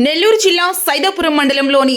నెల్లూరు జిల్లా సైదాపురం మండలంలోని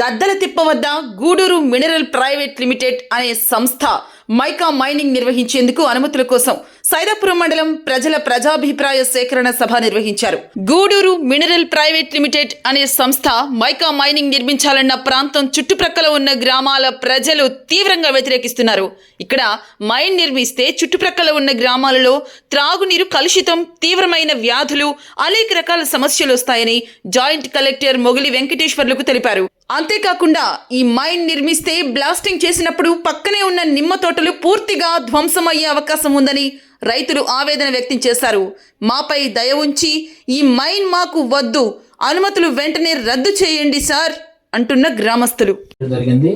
గద్దల తిప్ప వద్ద గూడూరు మినరల్ ప్రైవేట్ లిమిటెడ్ అనే సంస్థ మైకా మైనింగ్ నిర్వహించేందుకు అనుమతుల కోసం సైదాపురం మండలం ప్రజల ప్రజాభిప్రాయ సేకరణ సభ నిర్వహించారు. గూడూరు మినరల్ ప్రైవేట్ లిమిటెడ్ అనే సంస్థ మైకా మైనింగ్ నిర్మించాలన్న ప్రాంతం చుట్టుప్రక్కల ఉన్న గ్రామాల ప్రజలు తీవ్రంగా వ్యతిరేకిస్తున్నారు. ఇక్కడ మైన్ నిర్మిస్తే చుట్టుప్రక్కల ఉన్న గ్రామాలలో త్రాగునీరు కలుషితం తీవ్రమైన వ్యాధులు అనేక రకాల సమస్యలు వస్తాయని జాయింట్ కలెక్టర్ మొగిలి వెంకటేశ్వర్లకు తెలిపారు. అంతేకాకుండా ఈ మైన్ నిర్మిస్తే బ్లాస్టింగ్ చేసినప్పుడు పక్కనే ఉన్న నిమ్మ తోటలు పూర్తిగా ధ్వంసమయ్యే అవకాశం ఉందని రైతులు ఆవేదన వ్యక్తం చేశారు. మాపై దయ ఉంచి ఈ మైన్ మాకు వద్దు అనుమతులు వెంటనే రద్దు చేయండి సార్ అంటున్న గ్రామస్తులు. జరిగింది.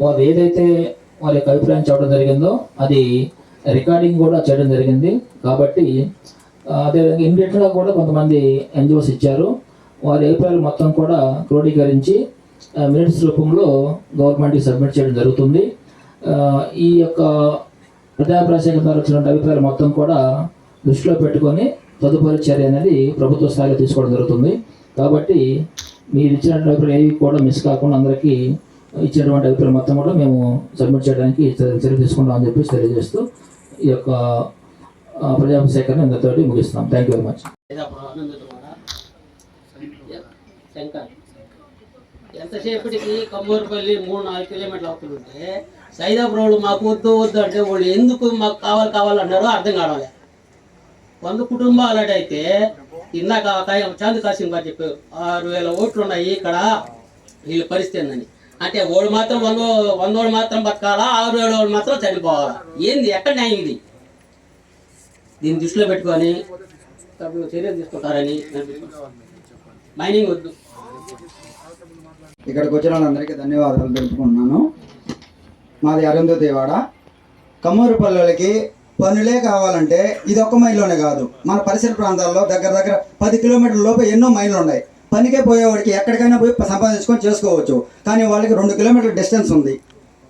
వారు ఏదైతే వారి యొక్క అభిప్రాయం చెప్పడం జరిగిందో అది రికార్డింగ్ కూడా చేయడం జరిగింది. కాబట్టి అదేవిధంగా ఇమ్మీడియట్గా కూడా కొంతమంది ఎన్జిఓస్ ఇచ్చారు. వారి అభిప్రాయాలు మొత్తం కూడా క్రోడీకరించి మినిట్స్ రూపంలో గవర్నమెంట్కి సబ్మిట్ చేయడం జరుగుతుంది. ఈ యొక్క ప్రజాభిప్రాయ సేకరణ ద్వారా వచ్చిన అభిప్రాయాలు మొత్తం కూడా దృష్టిలో పెట్టుకొని తదుపరి చర్య అనేది ప్రభుత్వ స్థాయిలో తీసుకోవడం జరుగుతుంది. కాబట్టి మీరు ఇచ్చినటువంటి అభిప్రాయం ఏవి కూడా మిస్ కాకుండా అందరికీ ఇచ్చినటువంటి అభిప్రాయం మొత్తం కూడా మేము సబ్మిట్ చేయడానికి చర్య చర్య తీసుకుంటామని చెప్పేసి తెలియజేస్తూ ఈ యొక్క ఆ, ప్రజాభిప్రాయ సేకరణ ఇంతతోటి ముగిస్తాం. Thank you very much Shankar. ఎంతసేపటికి కమ్మూరుపల్లి మూడు నాలుగు కిలోమీటర్లు అవుతుంటే సైదాపురం వాళ్ళు మాకు వద్దు వద్దు అంటే వాళ్ళు ఎందుకు మాకు కావాలి కావాలన్నారో అర్థం కావాలి వంద కుటుంబాలు అయితే ఇందాక కాయ- చాంద్ కాసింగ్ గారు చెప్పారు ఆరు వేల ఓట్లు ఉన్నాయి ఇక్కడ వీళ్ళ పరిస్థితి ఏందని. అంటే వాళ్ళు మాత్రం వంద వంద వాళ్ళు మాత్రం బతకాలా ఆరు వేల వాళ్ళు మాత్రం చనిపోవాలా? ఏంది? ఎక్కడ న్యాయం ఇది? దీన్ని దృష్టిలో పెట్టుకొని చర్యలు తీసుకుంటారని మైనింగ్ వద్దు. ఇక్కడికి వచ్చిన వాళ్ళందరికీ ధన్యవాదాలు తెలుపుకుంటున్నాను. మాది అరుంధతేవాడ కమ్మూరు పల్లెలకి పనులే కావాలంటే ఇది ఒక్క మైల్లోనే కాదు. మన పరిసర ప్రాంతాల్లో దగ్గర దగ్గర పది కిలోమీటర్ల లోపు ఎన్నో మైళ్ళు ఉన్నాయి. పనికే పోయేవాడికి ఎక్కడికైనా పోయి సంపాదించుకొని చేసుకోవచ్చు. కానీ వాళ్ళకి రెండు కిలోమీటర్ల డిస్టెన్స్ ఉంది.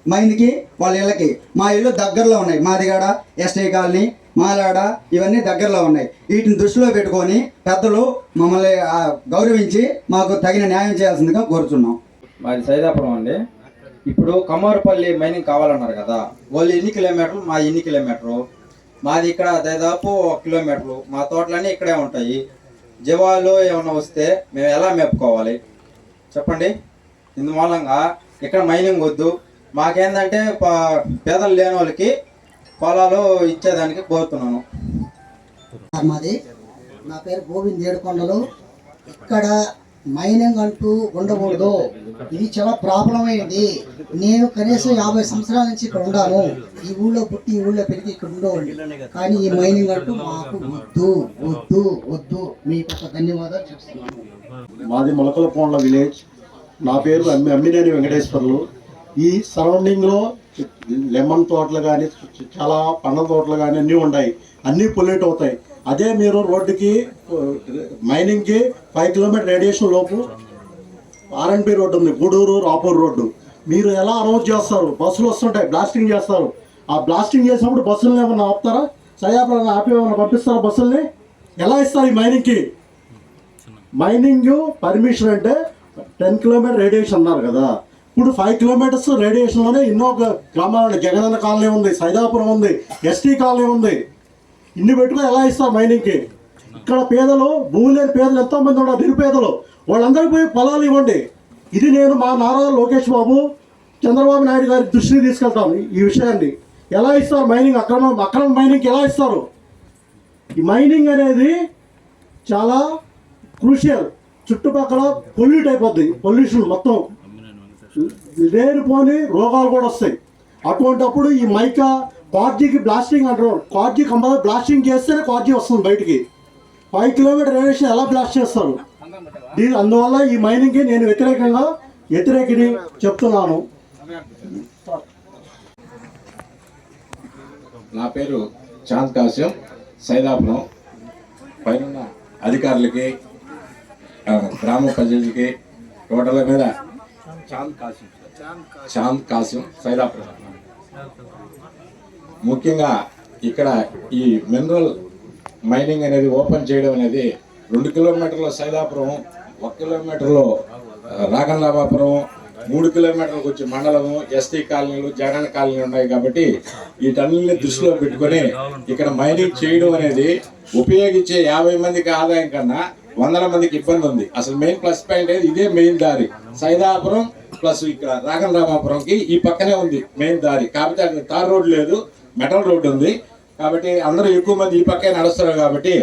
మైన్కి వాళ్ళ ఇళ్ళకి. మా ఇల్లు దగ్గరలో ఉన్నాయి. మాదిగాడ ఎస్టీ కాలనీ మాలాడ ఇవన్నీ దగ్గరలో ఉన్నాయి. వీటిని దృష్టిలో పెట్టుకొని పెద్దలు మమ్మల్ని గౌరవించి మాకు తగిన న్యాయం చేయాల్సిందిగా కోరుచున్నాం. మాది సైదాపురం అండి. ఇప్పుడు కమ్మూరుపల్లి మైనింగ్ కావాలన్నారు కదా. వాళ్ళు ఎన్ని కిలోమీటర్లు? మా ఎన్ని కిలోమీటరు? మాది ఇక్కడ దాదాపు ఒక కిలోమీటర్లు. మా తోటలన్నీ ఇక్కడే ఉంటాయి. జీవాలు ఏమైనా వస్తే మేము ఎలా మేపుకోవాలి? చెప్పండి. ఇందుమూలంగా ఇక్కడ మైనింగ్ వద్దు. మాకేందంటే పేదలు లేని వాళ్ళకి పొలాలు ఇచ్చేదానికి కోరుతున్నాను. మాది నా పేరు గోవింద్ ఏడుకొండలు ఇక్కడ మైనింగ్ అంటూ ఉండకూడదు. ఇది చాలా ప్రాబ్లం అయింది నేను కనీసం యాభై సంవత్సరాల నుంచి ఇక్కడ ఉన్నాను ఈ ఊళ్ళో పుట్టి ఈ ఊళ్ళో పెరిగి ఇక్కడ ఉండేవాడిని. కానీ ఈ మైనింగ్ అంటూ మాకు వద్దు వద్దు వద్దు. మీకు ఒక ధన్యవాదాలు చెప్తున్నాను. మాది మొలకలపోండ్ల విలేజ్. నా పేరు అమ్మి అమ్మినేని వెంకటేశ్వర్లు. ఈ సరౌండింగ్లో లెమన్ తోటలు కానీ చాలా పండ్ల తోటలు కానీ అన్నీ ఉన్నాయి అన్నీ పొల్యూట్ అవుతాయి. అదే మీరు రోడ్డుకి మైనింగ్కి ఫైవ్ కిలోమీటర్ రేడియేషన్ లోపు ఆర్ఎన్పి రోడ్డు ఉంది గూడూరు రాపూర్ రోడ్డు. మీరు ఎలా అనౌన్స్ చేస్తారు? బస్సులు వస్తుంటాయి బ్లాస్టింగ్ చేస్తారు. ఆ బ్లాస్టింగ్ చేసినప్పుడు బస్సులను ఏమన్నా ఆపుతారా? సయాపురం ఆపి ఏమన్నా పంపిస్తారా బస్సుల్ని? ఎలా ఇస్తారు ఈ మైనింగ్కి? మైనింగ్ పర్మిషన్ అంటే టెన్ కిలోమీటర్ రేడియేషన్ అన్నారు కదా. ఇప్పుడు ఫైవ్ కిలోమీటర్స్ రేడియేషన్లోనే ఎన్నో గ్రామాలు జగనన్న కాలనీ ఉంది సైదాపురం ఉంది ఎస్టీ కాలనీ ఉంది. ఇన్ని పెట్టుకుని ఎలా ఇస్తారు మైనింగ్కి? ఇక్కడ పేదలు భూమి లేని పేదలు ఎంతో మంది ఉన్నారు నిరుపేదలు. వాళ్ళందరికీ పోయి పొలాలు ఇవ్వండి. ఇది నేను మా నారా లోకేష్ బాబు చంద్రబాబు నాయుడు గారి దృష్టిని తీసుకెళ్తాను ఈ విషయాన్ని. ఎలా ఇస్తారు మైనింగ్? అక్రమ అక్రమ మైనింగ్కి ఎలా ఇస్తారు? ఈ మైనింగ్ అనేది చాలా క్రూషియల్. చుట్టుపక్కల పొల్యూట్ అయిపోద్ది. పొల్యూషన్ మొత్తం. లేనిపోని రోగాలు కూడా వస్తాయి. అటువంటప్పుడు ఈ మైకా కార్జీకి బ్లాస్టింగ్ అంటారు. కార్జీ కంపల్సరీ బ్లాస్టింగ్ చేస్తేనే కార్జీ వస్తుంది బయటికి. ఫైవ్ కిలోమీటర్ రేడియేషన్ ఎలా బ్లాస్ట్ చేస్తారు? దీని అందువల్ల ఈ మైనింగ్కి నేను వ్యతిరేకంగా వ్యతిరేకిని చెప్తున్నాను. నా పేరు చాంద్ కాశ్యం సైదాపురం. పైన అధికారులకి గ్రామ ప్రజలకి టోటల్ మీద చాంద్ కాసిం చాంద్ కాసిం సైదాపురం. ముఖ్యంగా ఇక్కడ ఈ మినరల్ మైనింగ్ అనేది ఓపెన్ చేయడం అనేది రెండు కిలోమీటర్ల సైదాపురం ఒక కిలోమీటర్లో రాగన్ రామాపురం మూడు కిలోమీటర్లకు వచ్చి మండలము ఎస్టీ కాలనీలు జగన్ కాలనీలు ఉన్నాయి కాబట్టి వీటన్నిటిని దృష్టిలో పెట్టుకొని ఇక్కడ మైనింగ్ చేయడం అనేది ఉపయోగించే యాభై మందికి ఆదాయం కన్నా వందల మందికి ఇబ్బంది ఉంది. అసలు మెయిన్ ప్లస్ పాయింట్ అనేది ఇదే మెయిన్ దారి. సైదాపురం ప్లస్ ఇక్కడ రాగన్ రామాపురంకి ఈ పక్కనే ఉంది మెయిన్ దారి. కాకపోతే అక్కడ తార్ రోడ్ లేదు. మెటల్ రోడ్డు ఉంది. కాబట్టి అందరూ ఎక్కువ మంది ఈ పక్కే నడుస్తారు కాబట్టి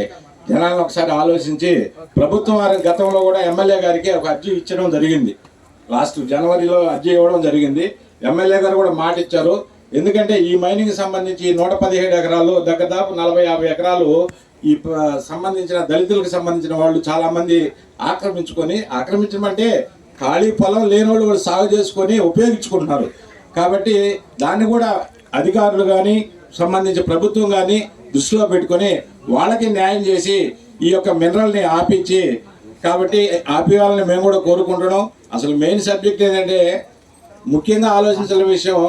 జనాలను ఒకసారి ఆలోచించి ప్రభుత్వం వారి గతంలో కూడా ఎమ్మెల్యే గారికి ఒక అర్జీ ఇచ్చడం జరిగింది. లాస్ట్ జనవరిలో అర్జీ ఇవ్వడం జరిగింది. ఎమ్మెల్యే గారు కూడా మాట ఇచ్చారు. ఎందుకంటే ఈ మైనింగ్ సంబంధించి నూట పదిహేడు ఎకరాలు దగ్గరదాపు నలభై యాభై ఎకరాలు ఈ సంబంధించిన దళితులకు సంబంధించిన వాళ్ళు చాలామంది ఆక్రమించుకొని ఆక్రమించడం అంటే ఖాళీ పొలం లేని వాళ్ళు వాళ్ళు సాగు చేసుకొని ఉపయోగించుకుంటున్నారు. కాబట్టి దాన్ని కూడా అధికారులు కానీ సంబంధించి ప్రభుత్వం కానీ దృష్టిలో పెట్టుకొని వాళ్ళకి న్యాయం చేసి ఈ యొక్క మినరల్ని ఆపించి కాబట్టి ఆపేయాలని మేము కూడా కోరుకుంటున్నాం. అసలు మెయిన్ సబ్జెక్ట్ ఏంటంటే ముఖ్యంగా ఆలోచించిన విషయం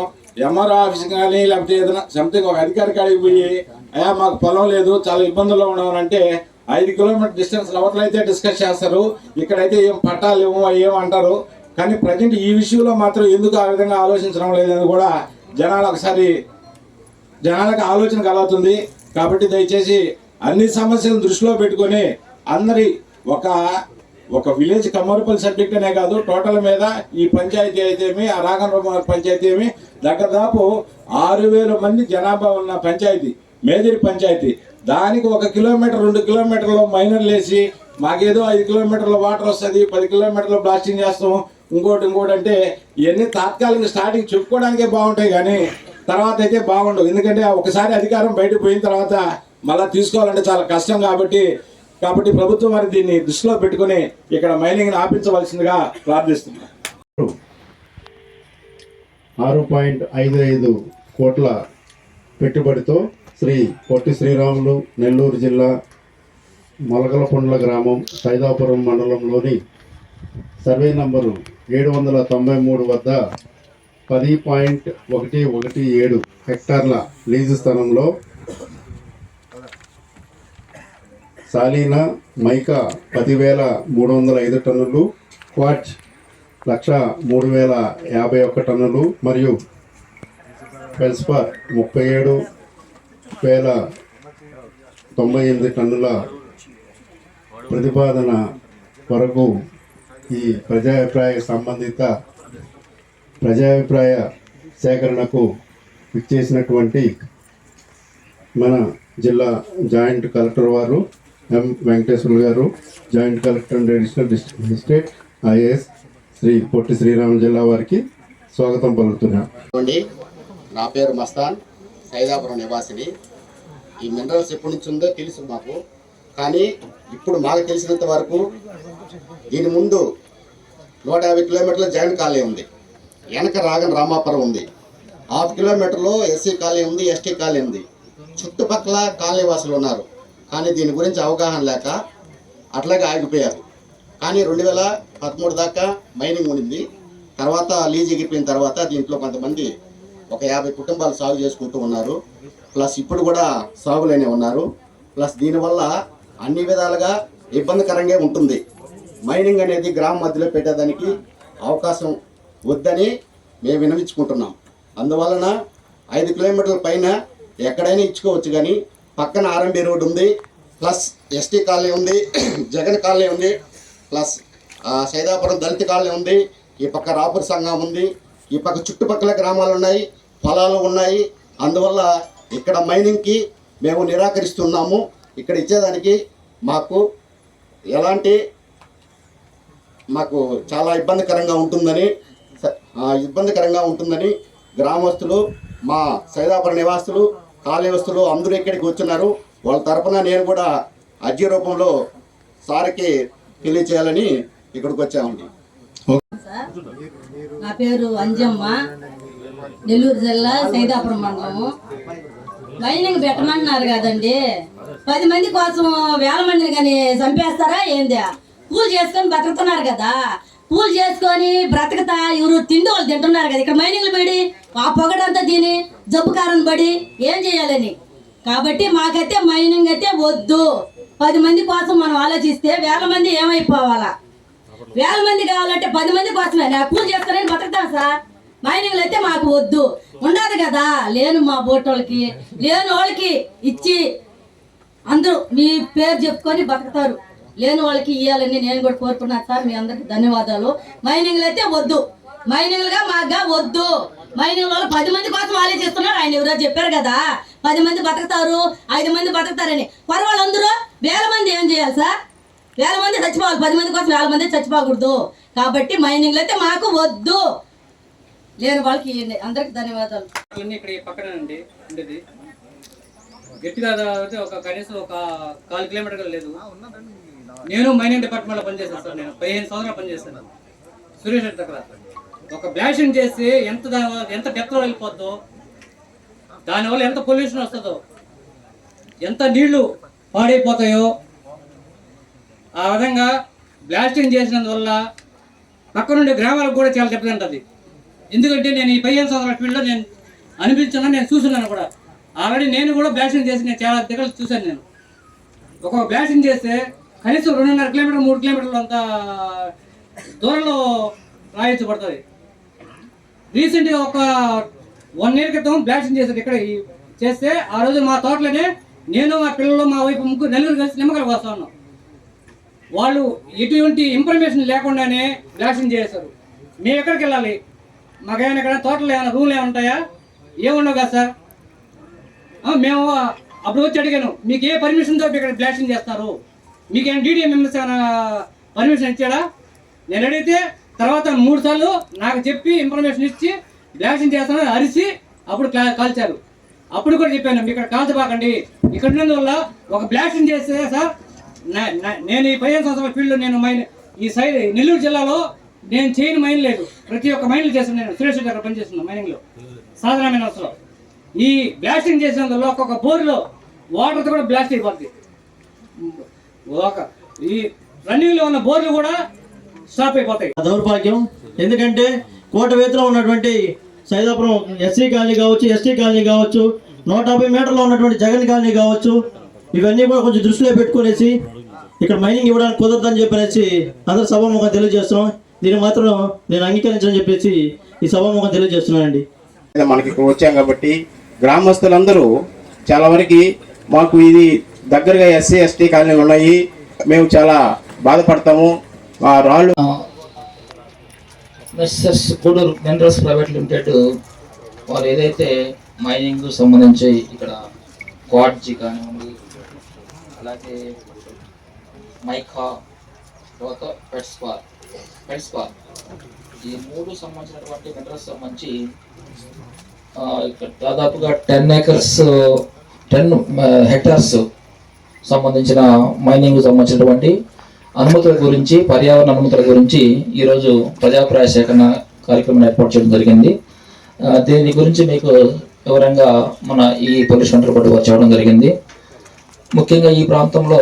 ఎంఆర్ఓ ఆఫీస్ కానీ లేకపోతే ఏదైనా సంథింగ్ ఒక అధికారి కాడికి పోయి అయ్యా మాకు పొలం లేదు చాలా ఇబ్బందుల్లో ఉన్నామని అంటే ఐదు కిలోమీటర్ డిస్టెన్స్ అవతల అయితే డిస్కస్ చేస్తారు. ఇక్కడైతే ఏం పట్టాలు ఏమో ఏం అంటారు. కానీ ప్రజెంట్ ఈ విషయంలో మాత్రం ఎందుకు ఆ విధంగా ఆలోచించడం లేదని కూడా జనాలు ఒకసారి జనాలకు ఆలోచన కలుగుతుంది. కాబట్టి దయచేసి అన్ని సమస్యలను దృష్టిలో పెట్టుకొని అందరి ఒక ఒక విలేజ్ కమర్పల్ సబ్జెక్ట్ అనే కాదు టోటల్ మీద ఈ పంచాయతీ అయితేమి ఆ రాగనరమ పంచాయతీ ఏమి దగ్గర దాపు ఆరు వేల మంది జనాభా ఉన్న పంచాయతీ మేదిరి పంచాయతీ. దానికి ఒక కిలోమీటర్ రెండు కిలోమీటర్లు మైనర్లు వేసి మాకేదో ఐదు కిలోమీటర్ల వాటర్ వస్తుంది పది కిలోమీటర్లు బ్లాస్టింగ్ చేస్తాం ఇంకోటి ఇంకోటి అంటే ఇవన్నీ తాత్కాలిక స్టార్టింగ్ చెప్పుకోవడానికే బాగుంటాయి కానీ తర్వాత అయితే బాగుండవు. ఎందుకంటే ఒకసారి అధికారం బయటకు పోయిన తర్వాత మళ్ళీ తీసుకోవాలంటే చాలా కష్టం కాబట్టి కాబట్టి ప్రభుత్వం వారి దీన్ని దృష్టిలో పెట్టుకుని ఇక్కడ మైనింగ్ ఆపించవలసిందిగా ప్రార్థిస్తున్నాం. ఆరు పాయింట్ ఐదు ఐదు కోట్ల పెట్టుబడితో శ్రీ పొట్టి శ్రీరాములు నెల్లూరు జిల్లా మొలకలపొండ్ల గ్రామం సైదాపురం మండలంలోని సర్వే నంబరు ఏడు వందల తొంభై మూడు వద్ద పది పాయింట్ ఒకటి ఒకటి ఏడు హెక్టార్ల లీజు స్థలంలో సాలీనా మైకా పదివేల మూడు వందల ఐదు టన్నులు క్వాచ్ లక్ష మూడు వేల యాభై ఒక్క టన్నులు మరియు పెల్స్పర్ ముప్పై ఏడు వేల తొంభై ఎనిమిది టన్నుల ప్రతిపాదన కొరకు ఈ ప్రజాభిప్రాయ సంబంధిత ప్రజాభిప్రాయ సేకరణకు ఇచ్చేసినటువంటి మన జిల్లా జాయింట్ కలెక్టర్ వారు M Venkateswarlu garu joint collector and additional district magistrate IAS Shri Potti Srirama జిల్లా వారికి స్వాగతం పలుకుతున్నాం. నా పేరు మస్తాన్ సైదాపురం నివాసిని. ఈ మినరల్స్ ఎప్పటి నుంచి ఉందో తెలుసు మాకు. కానీ ఇప్పుడు మాకు తెలిసినంత వరకు దీని ముందు నూట యాభై కిలోమీటర్ల జగన్ కాలనీ ఉంది. వెనక రాగన రామాపురం ఉంది. హాఫ్ కిలోమీటర్లో ఎస్సీ కాలనీ ఉంది ఎస్టీ కాలనీ ఉంది. చుట్టుపక్కల కాలేవాసులు ఉన్నారు. కానీ దీని గురించి అవగాహన లేక అట్లాగే ఆగిపోయారు. కానీ రెండు వేల పదమూడు దాకా మైనింగ్ ఉండింది. తర్వాత లీజ్ ఎగిరిపోయిన తర్వాత దీంట్లో కొంతమంది ఒక యాభై కుటుంబాలు సాగు చేసుకుంటూ ఉన్నారు. ప్లస్ ఇప్పుడు కూడా సాగులోనే ఉన్నారు. ప్లస్ దీనివల్ల అన్ని విధాలుగా ఇబ్బందికరంగా ఉంటుంది. మైనింగ్ అనేది గ్రామం మధ్యలో పెట్టేదానికి అవకాశం వద్దని మేము వినవించుకుంటున్నాం అందువలన ఐదు కిలోమీటర్ల పైన ఎక్కడైనా ఇచ్చుకోవచ్చు కానీ పక్కన ఆర్ఎంబి రోడ్ ఉంది ప్లస్ ఎస్టీ కాలనీ ఉంది జగన్ కాలనీ ఉంది ప్లస్ సైదాపురం దళిత కాలనీ ఉంది ఈ పక్క రాపూర్ సంఘం ఉంది ఈ పక్క చుట్టుపక్కల గ్రామాలు ఉన్నాయి పొలాలు ఉన్నాయి. అందువల్ల ఇక్కడ మైనింగ్కి మేము నిరాకరిస్తున్నాము. ఇక్కడ ఇచ్చేదానికి మాకు ఎలాంటి మాకు చాలా ఇబ్బందికరంగా ఉంటుందని ఇబ్బందికరంగా ఉంటుందని గ్రామస్తులు మా సైదాపుర నివాసులు కాళీవస్తులు అందరూ ఇక్కడికి వచ్చున్నారు వాళ్ళ తరఫున నేను కూడా అర్జీ రూపంలో సార్కి తెలియచేయాలని ఇక్కడికి వచ్చామండి. నా పేరు అంజమ్మ నెల్లూరు జిల్లా సైదాపురం మండలము మైనింగ్ పెట్టమన్నారు కదండి. పది మంది కోసం వేల మందిని కానీ చంపేస్తారా ఏంది? పూజ చేసుకొని బతుకుతున్నారు కదా. పూజ చేసుకొని బ్రతకతా ఎవరు తిండి వాళ్ళు తింటున్నారు కదా. ఇక్కడ మైనింగ్లు పడి ఆ పొగడంతా తిని జబ్బు కారం పడి ఏం చేయాలని కాబట్టి మాకైతే మైనింగ్ అయితే వద్దు. పది మంది కోసం మనం ఆలోచిస్తే వేల మంది ఏమైపోవాలా? వేల మంది కావాలంటే పది మంది కోసమే. నా పూజ చేస్తానని బతుకుతాం సార్. మైనింగ్లు అయితే మాకు వద్దు. ఉండదు కదా. లేను మా బోటోళ్ళకి లేని వాళ్ళకి ఇచ్చి అందరూ మీ పేరు చెప్పుకొని బతుకుతారు. లేని వాళ్ళకి ఇవ్వాలని నేను కూడా కోరుకున్నాను సార్. మీ అందరికి ధన్యవాదాలు. మైనింగ్లు అయితే వద్దు. మైనింగ్లుగా మాగా వద్దు. మైనింగ్ వాళ్ళు పది మంది కోసం ఆలోచిస్తున్నారు. ఆయన ఎవరో చెప్పారు కదా. పది మంది బతుకుతారు. ఐదు మంది బతుకుతారని. పర్వాలందరూ వేల మంది ఏం చేయాలి సార్? వేల మంది చచ్చిపోవాలి. పది మంది కోసం వేల మంది చచ్చిపోకూడదు. కాబట్టి మైనింగ్లు అయితే మాకు వద్దు. లేని వాళ్ళకి ఇవ్వండి అందరికి ధన్యవాదాలు. ఇక్కడ పక్కనండి ఉండేది. గట్టిగా అయితే ఒక కనీసం ఒక కాలు కిలోమీటర్ లేదు. నేను మైనింగ్ డిపార్ట్మెంట్లో పనిచేస్తాను సార్ నేను పదిహేను సంవత్సరాలు పనిచేస్తాను సురేష్ రెడ్డి దగ్గర. ఒక బ్లాషింగ్ చేసి ఎంత దాని ఎంత డెప్త్లో వెళ్ళిపోద్దో దానివల్ల ఎంత పొల్యూషన్ వస్తుందో ఎంత నీళ్ళు పాడైపోతాయో ఆ విధంగా బ్లాస్టింగ్ చేసినందువల్ల పక్క నుండి గ్రామాలకు కూడా చాలా దెబ్బతింటుంది ఎందుకంటే నేను ఈ పదిహేను సంవత్సరాల ఫీల్డ్లో నేను అనిపించున్నా నేను చూస్తున్నాను కూడా. ఆల్రెడీ నేను కూడా బ్లాస్టింగ్ చేసి నేను చాలా దగ్గర చూశాను నేను. ఒక బ్లాస్టింగ్ చేస్తే కనీసం రెండున్నర కిలోమీటర్ మూడు కిలోమీటర్లు అంత దూరంలో రాయించబడుతుంది. రీసెంట్గా ఒక వన్ ఇయర్ క్రితం బ్లాస్టింగ్ చేశారు ఇక్కడ చేస్తే ఆ రోజు మా తోటలోనే నేను మా పిల్లలు మా వైపు ముగ్గురు నలుగురు కలిసి నిమ్మకాయలు వస్తా ఉన్నాం వాళ్ళు ఎటువంటి ఇన్ఫర్మేషన్ లేకుండానే బ్లాస్టింగ్ చేశారు. మేము ఎక్కడికి వెళ్ళాలి? మాకేమైనా ఇక్కడ తోటలో ఏమైనా రూమ్లు ఏమైనా ఉంటాయా? ఏముండవు కదా సార్? మేము అప్పుడు వచ్చి అడిగాను మీకు ఏ పర్మిషన్తో ఇక్కడ బ్లాస్టింగ్ చేస్తారు? మీకు ఏమైనా డీడీ మెంబర్స్ పర్మిషన్ ఇచ్చాడా? నేను అడిగితే తర్వాత మూడు సార్లు నాకు చెప్పి ఇన్ఫర్మేషన్ ఇచ్చి బ్లాస్టింగ్ చేస్తానని అరిసి అప్పుడు కాల్చారు. అప్పుడు కూడా చెప్పాను మీకు ఇక్కడ కాల్చబాకండి ఇక్కడ ఉన్నందువల్ల ఒక బ్లాస్టింగ్ చేస్తే సార్ నా- నేను ఈ పదిహేను సంవత్సరాల ఫీల్డ్ నేను మైన్ ఈ సైడ్ నెల్లూరు జిల్లాలో నేను చేయని మైన్ లేదు. ప్రతి ఒక్క మైన్లు చేస్తాను నేను. సురేష్ గారు పనిచేస్తున్నాను మైనింగ్లో. సాధారణ అవసరం. ఈ బ్లాస్టింగ్ చేసినందువల్ల ఒక్కొక్క బోర్లో వాటర్తో కూడా బ్లాస్ట్ అయిపోద్ది. ఒక ఈ రన్నింగ్లో ఉన్న బోర్లు కూడా స్టాప్ అయిపోతాయి. దౌర్భాగ్యం. ఎందుకంటే కోట వేతిలో ఉన్నటువంటి సైదాపురం ఎస్సీ కాలనీ కావచ్చు ఎస్టీ కాలనీ కావచ్చు నూట యాభై మీటర్లో ఉన్నటువంటి జగన్ కాలనీ కావచ్చు ఇవన్నీ కూడా కొంచెం దృష్టిలో పెట్టుకునేసి ఇక్కడ మైనింగ్ ఇవ్వడానికి కుదరదని చెప్పనేసి అందరు సభాముఖం తెలియజేస్తున్నాం. దీన్ని మాత్రం నేను అంగీకరించని చెప్పేసి ఈ సభాముఖం తెలియజేస్తున్నానండి. మనకి ఇక్కడ వచ్చాం కాబట్టి గ్రామస్తులందరూ చాలా వరకు మాకు ఇది దగ్గరగా ఎస్సీ ఎస్టీ కాలనీలు ఉన్నాయి. మేము చాలా బాధపడతాము. ఆ రాళ్ళు messrs Gudur minerals private limited వారు ఏదైతే మైనింగ్ సంబంధించి ఇక్కడ క్వాడ్జి కానివ్వండి అలాగే మైకా తర్వాత పెట్స్పార్ పెట్స్పార్ ఈ మూడు సంబంధించినటువంటి మినరల్స్ సంబంధించి దాదాపుగా టెన్ ఏకర్స్ టెన్ హెక్టార్స్ సంబంధించిన మైనింగ్ సంబంధించినటువంటి అనుమతుల గురించి పర్యావరణ అనుమతుల గురించి ఈరోజు ప్రజాప్రాయ సేకరణ కార్యక్రమం ఏర్పాటు చేయడం జరిగింది. దీని గురించి మీకు వివరంగా మన ఈ పొల్యూషన్ సెంటర్ పట్టుకు చెప్పడం జరిగింది. ముఖ్యంగా ఈ ప్రాంతంలో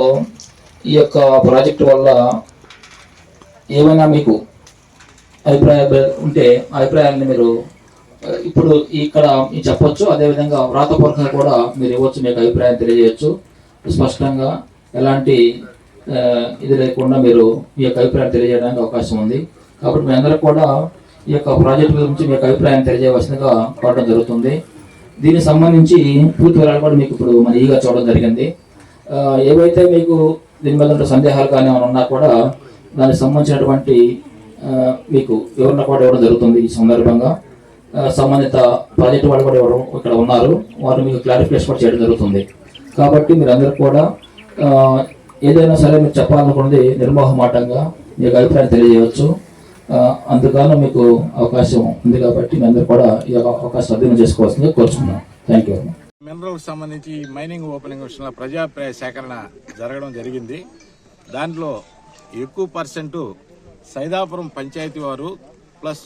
ఈ యొక్క ప్రాజెక్టు వల్ల ఏమైనా మీకు అభిప్రాయాలు ఉంటే అభిప్రాయాన్ని మీరు ఇప్పుడు ఇక్కడ మీరు చెప్పొచ్చు అదేవిధంగా వ్రాతపూర్వకంగా కూడా మీరు ఇవ్వచ్చు మీకు అభిప్రాయం తెలియజేయచ్చు. స్పష్టంగా ఎలాంటి ఇది లేకుండా మీరు మీ యొక్క అభిప్రాయం తెలియజేయడానికి అవకాశం ఉంది. కాబట్టి మీ అందరూ కూడా ఈ యొక్క ప్రాజెక్ట్ గురించి మీ యొక్క అభిప్రాయం తెలియజేయవలసిందిగా కోరడం జరుగుతుంది. దీనికి సంబంధించి పూర్తి వివరాలు కూడా మీకు ఇప్పుడు మన ఈగా చూడడం జరిగింది. ఏవైతే మీకు దీని మీద ఉన్న సందేహాలు కానీ ఏమైనా ఉన్నా కూడా దానికి సంబంధించినటువంటి మీకు వివరణ కూడా ఇవ్వడం జరుగుతుంది ఈ సందర్భంగా. సంబంధిత ప్రాజెక్టు వాళ్ళు కూడా ఎవరు ఇక్కడ ఉన్నారు వారు మీకు క్లారిఫికేషన్ కూడా చేయడం జరుగుతుంది. కాబట్టి మీరందరూ కూడా ఏదైనా సరే మీరు చెప్పాలనుకున్నది నిర్మోహమాటంగా మీకు అభిప్రాయం తెలియజేయవచ్చు. అందుకని మీకు అవకాశం ఉంది కాబట్టి మీ అందరూ కూడా ఈ యొక్క అవకాశం అధ్యయనం చేసుకోవాల్సిందిగా కోరుచున్నాం. థ్యాంక్ యూ మినరల్ సంబంధించి మైనింగ్ ఓపెనింగ్ విషయంలో ప్రజాప్రాయ సేకరణ జరగడం జరిగింది. దాంట్లో ఎక్కువ పర్సెంట్ సైదాపురం పంచాయతీ వారు ప్లస్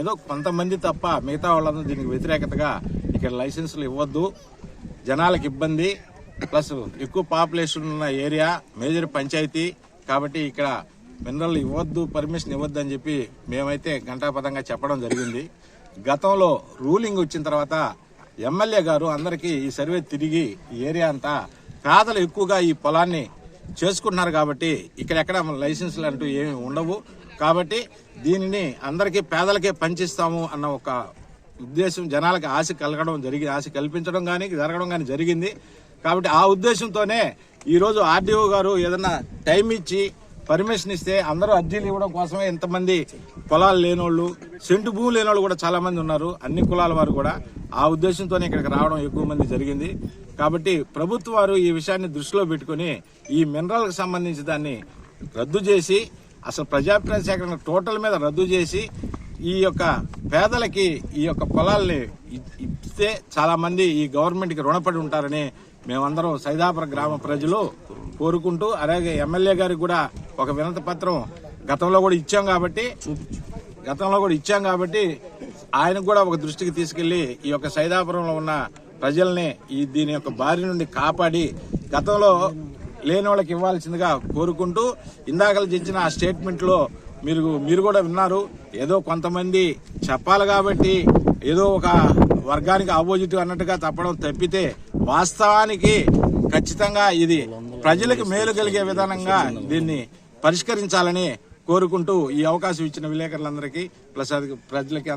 ఏదో కొంతమంది తప్ప మిగతా వాళ్ళందరూ దీనికి వ్యతిరేకతగా ఇక్కడ లైసెన్సులు ఇవ్వద్దు. జనాలకు ఇబ్బంది. ప్లస్ ఎక్కువ పాపులేషన్ ఉన్న ఏరియా మేజర్ పంచాయతీ. కాబట్టి ఇక్కడ మినరల్ ఇవ్వద్దు పర్మిషన్ ఇవ్వద్దు అని చెప్పి మేమైతే గంటాపదంగా చెప్పడం జరిగింది. గతంలో రూలింగ్ వచ్చిన తర్వాత ఎమ్మెల్యే గారు అందరికీ ఈ సర్వే తిరిగి ఈ ఏరియా అంతా పేదలు ఎక్కువగా ఈ పొలాన్ని చేసుకుంటున్నారు కాబట్టి ఇక్కడ ఎక్కడ లైసెన్సులు అంటూ ఏమి ఉండవు. కాబట్టి దీనిని అందరికీ పేదలకే పంచిస్తాము అన్న ఒక ఉద్దేశం జనాలకు ఆశ కలగడం జరిగింది ఆశ కల్పించడం కానీ జరగడం కానీ జరిగింది. కాబట్టి ఆ ఉద్దేశంతోనే ఈరోజు ఆర్డీఓ గారు ఏదన్నా టైం ఇచ్చి పర్మిషన్ ఇస్తే అందరూ అర్జీలు ఇవ్వడం కోసమే ఇంతమంది పొలాలు లేనోళ్ళు సెంటు భూమి లేనోళ్ళు కూడా చాలా మంది ఉన్నారు అన్ని కులాల వారు కూడా. ఆ ఉద్దేశంతోనే ఇక్కడికి రావడం ఎక్కువ మంది జరిగింది. కాబట్టి ప్రభుత్వ వారు ఈ విషయాన్ని దృష్టిలో పెట్టుకుని ఈ మినరల్కి సంబంధించి దాన్ని రద్దు చేసి అసలు ప్రజాభిప్రాయ సేకరణ టోటల్ మీద రద్దు చేసి ఈ యొక్క పేదలకి ఈ యొక్క పొలాల్ని ఇస్తే చాలామంది ఈ గవర్నమెంట్కి రుణపడి ఉంటారని మేమందరం సైదాపుర గ్రామ ప్రజలు కోరుకుంటూ అలాగే ఎమ్మెల్యే గారికి కూడా ఒక వినతి పత్రం గతంలో కూడా ఇచ్చాం కాబట్టి గతంలో కూడా ఇచ్చాం కాబట్టి ఆయనకు కూడా ఒక దృష్టికి తీసుకెళ్ళి ఈ యొక్క సైదాపురంలో ఉన్న ప్రజల్ని ఈ దీని యొక్క బారి నుండి కాపాడి గతంలో లేని వాళ్ళకి ఇవ్వాల్సిందిగా కోరుకుంటూ ఇందాకలు ఇచ్చిన ఆ స్టేట్మెంట్లో మీరు మీరు కూడా విన్నారు. ఏదో కొంతమంది చెప్పాలి కాబట్టి ఏదో ఒక వర్గానికి ఆపోజిట్ అన్నట్టుగా తప్పడం తప్పితే వాస్తవానికి ఖచ్చితంగా ఇది ప్రజలకు మేలు కలిగే విధానంగా దీన్ని పరిష్కరించాలని కోరుకుంటూ ఈ అవకాశం ఇచ్చిన విలేకరులందరికీ ప్లస్ ప్రజలకి